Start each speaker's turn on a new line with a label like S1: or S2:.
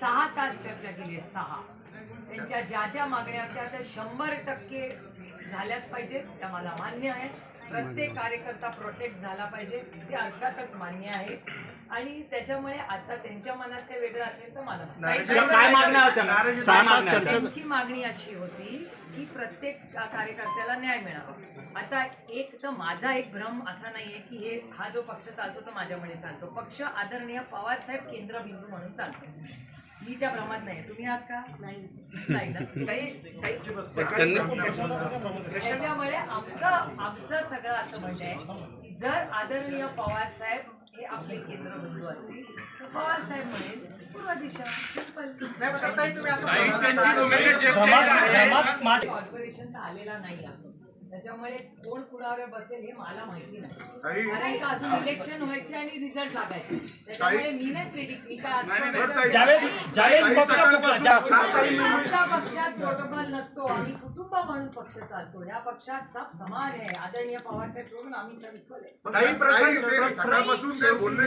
S1: चर्चा केली आहे सहा. त्यांच्या ज्या ज्या मागण्या होत्या त्या शंभर टक्के झाल्याच पाहिजेत त्या मला मान्य आहे प्रत्येक कार्यकर्ता प्रोटेक्ट झाला पाहिजे ते अर्थातच मान्य आहे. आणि त्याच्यामुळे आता त्यांच्या मनात काही वेगळं असेल तर मला?
S2: सहा.
S1: त्यांची मागणी अशी होती की प्रत्येक कार्यकर्त्याला न्याय मिळावा. आता एक तर माझा एक भ्रम असा नाहीये की हे हा जो पक्ष चालतो तो माझ्यामुळे चालतो. पक्ष आदरणीय पवार साहेब केंद्रबिंदू म्हणून चालतो. मी त्या भ्रमात नाही तुम्ही आहात का? नाही. त्याच्यामुळे आमचं आमचं सगळं असं म्हणणं आहे की जर आदरणीय पवार साहेब हे आपले केंद्रबिंदू असतील तर पवार साहेब म्हणेल पूर्व दिशा सिंपल कॉर्पोरेशनचा आलेला नाही अजून. त्याच्यामुळे कोण कुणावर बसेल हे मला माहिती नाही. कारण का अजून इलेक्शन व्हायचे आणि रिझल्ट लागायचे. त्याच्यामुळे मी नाही प्रेडिक्ट मी काय आमच्या पक्षात प्रोटोकॉल नसतो. आम्ही कुटुंब म्हणून पक्ष चालतो. या पक्षात सब समान आहे. आदरणीय पवार साहेब सोडून आम्ही सब equal आहे.